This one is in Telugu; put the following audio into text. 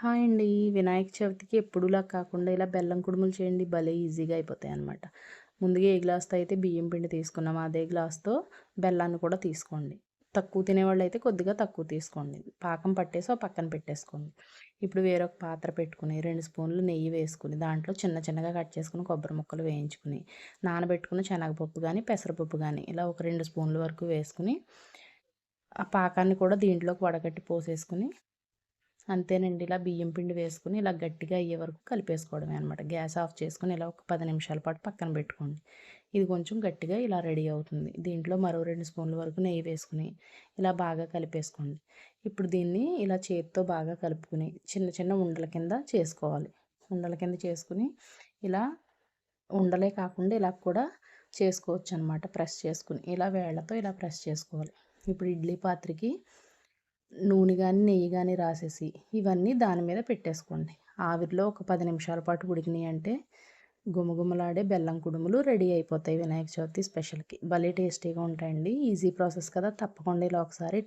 హాయ్ అండి. వినాయక చవితికి ఎప్పుడులా కాకుండా ఇలా బెల్లం కుడుములు చేయండి భలే ఈజీగా అయిపోతాయి అనమాట ముందుగా ఏ గ్లాస్తో అయితే బియ్యం పిండి తీసుకున్నాం అదే గ్లాస్తో బెల్లాన్ని కూడా తీసుకోండి. తక్కువ తినేవాళ్ళు అయితే కొద్దిగా తక్కువ తీసుకోండి. పాకం పట్టేసి పక్కన పెట్టేసుకోండి. ఇప్పుడు వేరొక పాత్ర పెట్టుకుని రెండు స్పూన్లు నెయ్యి వేసుకుని దాంట్లో చిన్న చిన్నగా కట్ చేసుకుని కొబ్బరి ముక్కలు వేయించుకుని నానబెట్టుకుని శనగపప్పు కానీ పెసరపప్పు కానీ ఇలా ఒక రెండు స్పూన్ల వరకు వేసుకుని ఆ పాకాన్ని కూడా దీంట్లోకి వడగట్టి పోసేసుకుని అంతేనండి. ఇలా బియ్యం పిండి వేసుకుని ఇలా గట్టిగా అయ్యే వరకు కలిపేసుకోవడమే అనమాట గ్యాస్ ఆఫ్ చేసుకుని ఇలా ఒక పది నిమిషాల పాటు పక్కన పెట్టుకోండి. ఇది కొంచెం గట్టిగా ఇలా రెడీ అవుతుంది. దీంట్లో మరో రెండు స్పూన్ల వరకు నెయ్యి వేసుకుని ఇలా బాగా కలిపేసుకోండి. ఇప్పుడు దీన్ని ఇలా చేతితో బాగా కలుపుకుని చిన్న చిన్న ఉండల కింద చేసుకోవాలి. ఉండల కింద చేసుకుని ఇలా ఉండలే కాకుండా ఇలా కూడా చేసుకోవచ్చు అనమాట ప్రెస్ చేసుకుని ఇలా వేళ్ళతో ఇలా ప్రెస్ చేసుకోవాలి. ఇప్పుడు ఇడ్లీ పాత్రకి నూనె కానీ నెయ్యి కానీ రాసేసి ఇవన్నీ దాని మీద పెట్టేసుకోండి. ఆవిరిలో ఒక పది నిమిషాల పాటు ఉడికినాయి అంటే గుమగుమలాడే బెల్లం కుడుములు రెడీ అయిపోతాయి వినాయక చవితి స్పెషల్కి. భలే టేస్టీగా ఉంటాయండి. ఈజీ ప్రాసెస్ కదా తప్పకుండా ఇలా ఒకసారి